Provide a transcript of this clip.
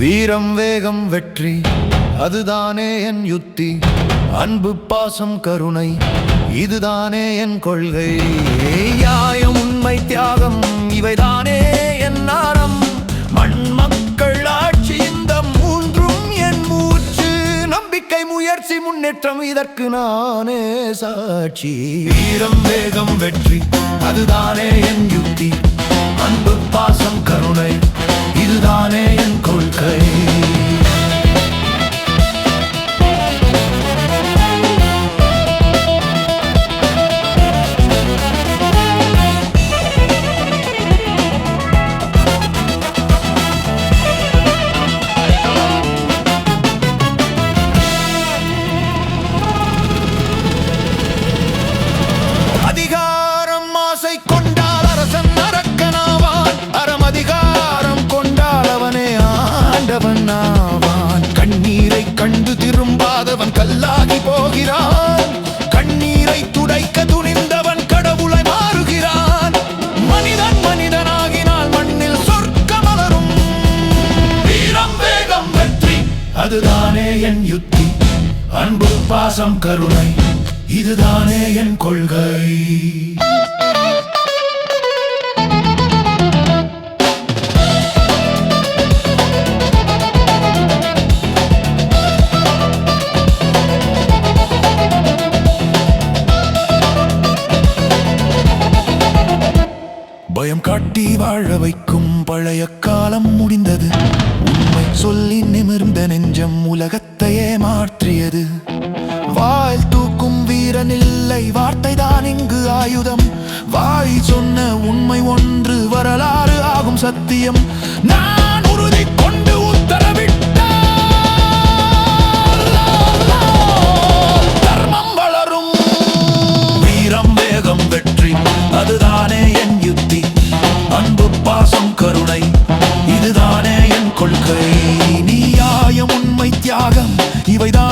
வீரம் வேகம் வெற்றி அதுதானே என் யுத்தி. அன்பு பாசம் கருணை இதுதானே என் கொள்கை. யாயம் உண்மை தியாகம் இவைதானே என் நாரம். மண் மக்கள் ஆட்சி இந்த மூன்றும் என் மூச்சு. நம்பிக்கை முயற்சி முன்னேற்றம் இதற்கு நானே சாட்சி. வீரம் வேகம் வெற்றி அதுதானே என் யுத்தி. அன்பு பாசம் கருணை அவன் கல்லாகி போகிறான். கண்ணீரை துடைக்க துணிந்தவன் கடவுளை மாறுகிறான். மனிதன் மனிதனாகினால் மண்ணில் சொர்க்கம் மலரும் வீரம் வேகம் வெற்றி. அதுதானே என் யுத்தி. அன்பு பாசம் கருணை. இதுதானே என் கொள்கை. பயம் காட்டி வாழ வைக்கும் பழைய காலம் முடிந்தது. உண்மை சொல்லி நிமிர்ந்த நெஞ்சம் உலகத்தையே மாற்றியது. வாயில் தூக்கும் வீரன் இல்லை வார்த்தை தான் இங்கு ஆயுதம். வாய் சொன்ன உண்மை ஒன்று வரலாறு ஆகும் சத்தியம். நான் தியாகம். இவைதான்